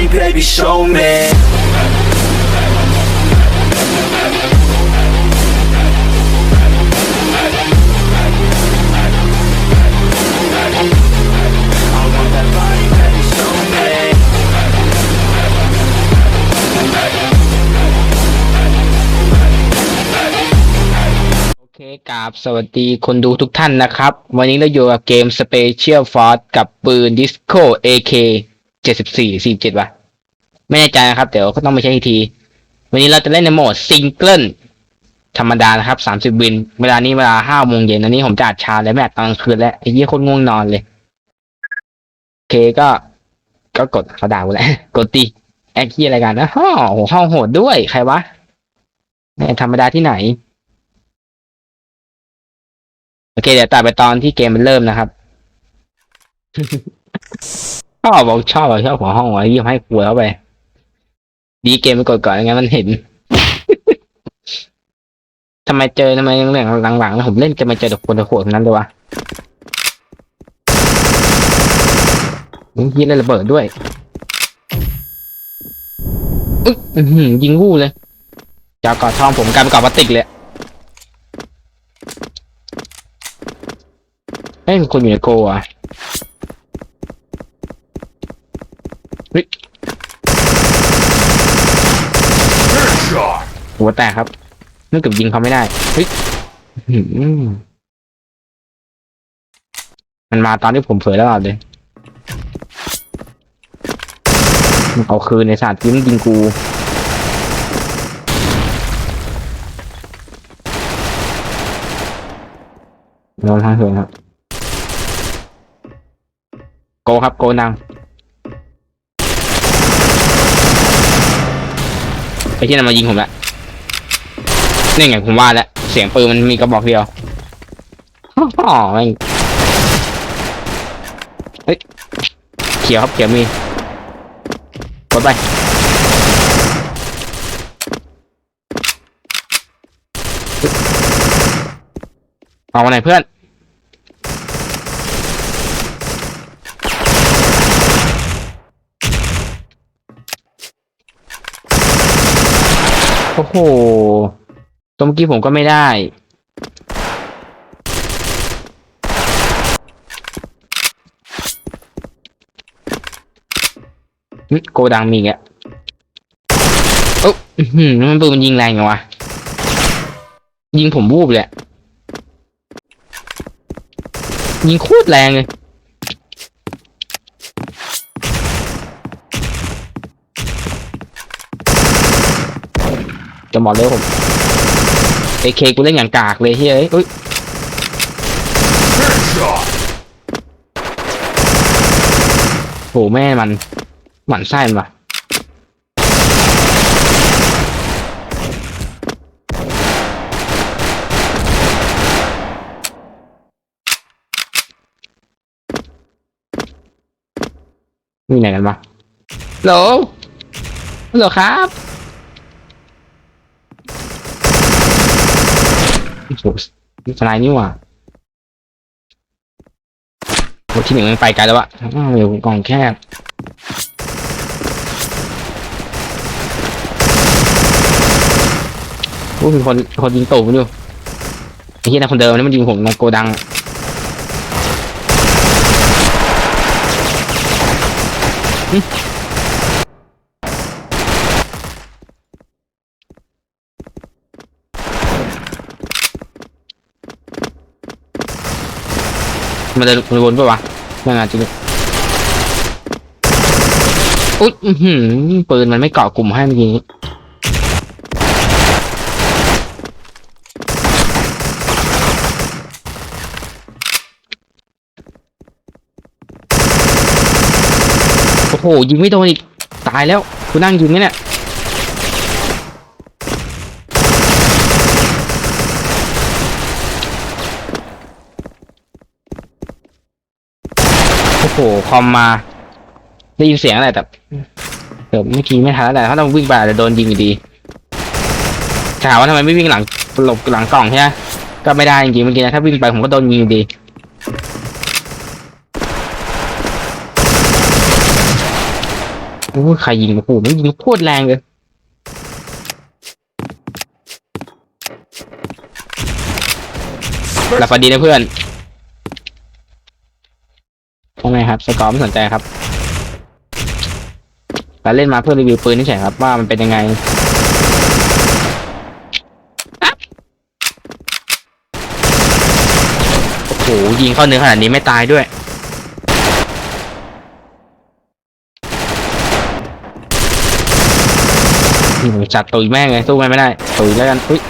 body, baby, show me. โอเคกราบสวัสดีคนดูทุกท่านนะครับ วันนี้เราอยู่กับเกม Special Force กับปืน Disco AK 74 47วะไม่แน่ใจนะครับ เดี๋ยวก็ต้องไปใช้อีกที วันนี้เราจะเล่นในโหมดซิงเกิลธรรมดานะครับ30วิน เวลานี้เวลา5โมงเย็นอันนี้ผมจะอัดชาและแมตตอนกลางคืนแล้วไอ้ยี่คนง่วงนอนเลย โอเคก็ ก็กดเขาด่ากูแหล้วกดตีแอคคีอะไรกันนะฮ่อโหห้องโหดด้วยใครวะไม่ธรรมดาที่ไหน โอเค เดี๋ยวตัดไปตอนที่เกมมันเริ่มนะครับ ชอบบอกชอบบอกชอบหัวห้องวะยี่ให้กลัวเข้าไป ดีเกมไปกดก่อนงั้นมันเห็น ทำไมเจอทำไมเรื่องหลังๆผมเล่นจะมาเจอแต่คนตะโขดนั้นเลยวะยิงเล่นระเบิดด้วยอุ๊ยอื้อหือยิงวู้เลยจะเอากอดทองผมกลายเป็นกอดพลาสติกเลยเฮ้ยมีคนอยู่ในโกอะเฮ้ย Headshot. หัวแตกครับนึกเกับยิงเขาไม่ได้เฮ้ยมันมาตอนที่ผมเผลอแล้วอะเลยมันเอาคืนในศาสตร์ยิงยิงกูโดนทางเหินครับ โกครับ โกนังไปที่นั่นมายิงผมละ นี่ไงผมว่าแล้วเสียงปืนมันมีกระบอกเดียวอ๋อแม่งเฮ้ยเขียวครับเขียวมีกดไปเอามาไหนเพื่อนโอ้โห ตัวเมื่อกี้ผมก็ไม่ได้หึโกดังมีอีกอะโอ้มันปืนมันยิงแรงไงวะ ยิงผมวูบเลยยิงโคตรแรงเลยจะหมดเลยผม เอเคกูเล่นอย่างกากเลยเฮ้ยเอ้ยโหแม่มันหมันไส้มันวะมีไหนกันวะฮัลโหลฮัลโหลครับโอ้โห สไลด์นี่หว่าโอ้ที่หนึ่งมันไปไกลแล้ววะอ้าวเดี๋ยวกล่องแคบโอ้มีคนคนยิงตูดผมอยู่ไอ้เหี้ยนะคนเดิมนี่มันยิงผมในโกดังอ มันจะมันวนปะวะนั่นอาจจะอุ๊ยอื้อหือปืนมันไม่เกาะกลุ่มให้เมื่อกี้โอ้โหยิงไม่โดนอีก ตายแล้วกูนั่งยิงเนี่ย คอมมาได้ยินเสียงอะไรแต่เดี๋ยวเมื่อกี้ไม่ทันแล้วแต่ถ้าเราวิ่งไปอาจจะโดนยิงอยู่ดีถามว่าทำไมไม่วิ่งหลังหลบหลังกล่องใช่ไหมก็ไม่ได้จริงๆเมื่อกี้นะถ้าวิ่งไปผมก็โดนยิงอยู่ดีโอ้ใครยิงโอ้โหมันยิงโคตรแรงเลยหลับฝันดีนะเพื่อน ทำไมครับสกอร์ไม่สนใจครับเราเล่นมาเพื่อรีวิวปืนนี่ใช่ครับ ว่ามันเป็นยังไงปั๊บโอ้โหยิงเข้าเนื้อขนาดนี้ไม่ตายด้วยอืมจัดตุยแม่งเลยสู้มันไม่ได้ตุยแล้วกันอุ้ย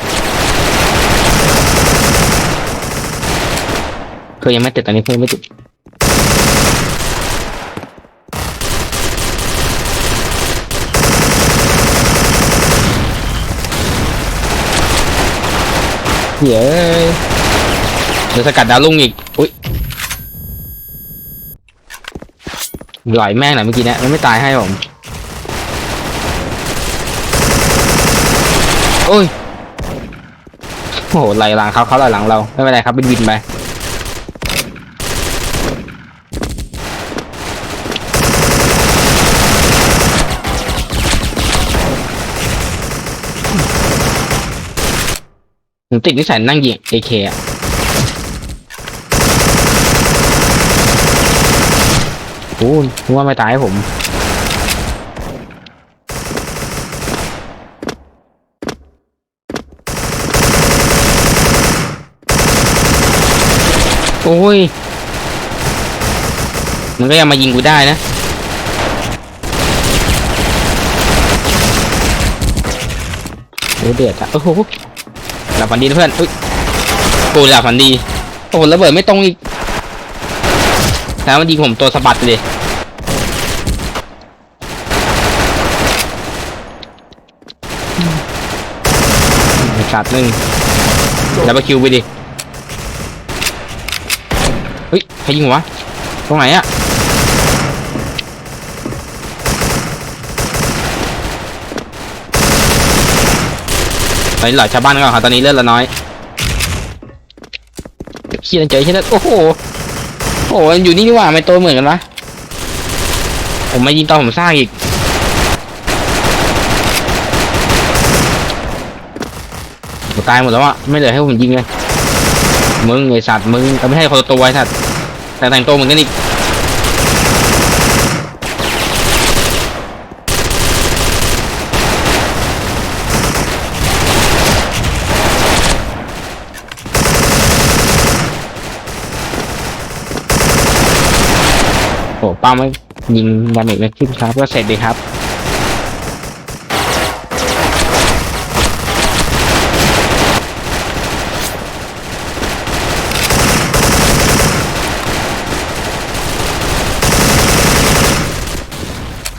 เคยยังไม่ติดตอนนี้เคยงไม่ติด เย้เดี๋ยวสกัดดาวลุ่งอีก อุ้ยหลอยแม่งหน่อยเมื่อกี้เนะมันไม่ตายให้ผมโอ้ยโอ้โหไหลหลังเขาเขาไหลหลังเรา ไม่เป็นไรครับบินบินไป ผมติดนิสัยนั่งยิง AK อะโอ้ยนึกว่าไม่ตายผม โอ้ย มันก็ยังมายิงกูได้นะโอ้เดือดอะโอ้โห หลับฝันดีนะเพื่อนอุ้ยกูหลับฝันดีโอ้โหระเบิดไม่ตรงอีกแล้วมันยิงผมตัวสะบัดเลยขาดหนึ่งแล้วไปคิวไปดิ เฮ้ย ใครยิงวะ ตรงไหนอะ ตอนนี้หลอยชาวบ้านก่อนครับตอนนี้เลือดละน้อยเขียนเจอเช่นนั้นโอ้โหโอ้โหอยู่นี่นี่หว่าไม่โตเหมือนกันวะผมไม่ยิงตอนผมสร้างอีกผมตายหมดแล้วอะไม่เหลือให้ผมยิงเลยมึงไอสัตว์มึงก็ไม่ให้คนละตัวไอสัตว์แต่แต่งตัวเหมือนกันอีก โอ้ป้าไม่ยิงดาเมจไม่ขึ้นครับ ก็เสร็จดีครับ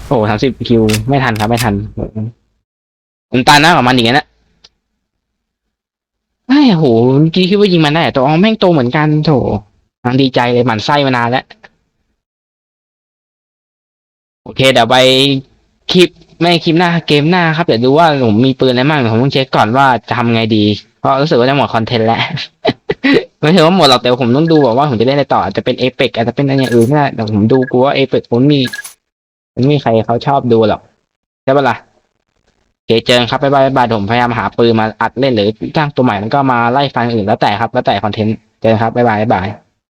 โอ้สามสิบคิว ไม่ทันครับ ไม่ทันผมตาหน้ากับมันอย่างนี้นะไอ้โหเมื่อกี้คิดว่ายิงมันได้แต่อ๋อแม่งโตเหมือนกันโถดีใจเลยหมั่นไส้มานานแล้ว โอเค เดี๋ยวไปคลิปไม่คลิปหน้าเกมหน้าครับเดี๋ยวดูว่าผมมีปืนอะไรบ้างผมต้องเช็คก่อนว่าจะทำไงดีเพราะรู้สึกว่าจะหมดคอนเทนต์แล้วไม่ใช่ว่าหมดหรอกแต่ผมต้องดูว่าผมจะเล่นอะไรต่ออาจจะเป็นเอเปกอาจจะเป็นอะไรอย่างอื่นก็ได้แต่ผมดูกูว่าเอเปกผมมีมันไม่มีใครเขาชอบดูหรอกใช่ปะล่ะเคเจอกันครับบ๊ายบายบายผมพยายามหาปืนมาอัดเล่นหรือจ้างตัวใหม่แล้วก็มาไล่ฟันอื่นแล้วแต่ครับแล้วแต่คอนเทนต์เจอกันครับบายบายบาย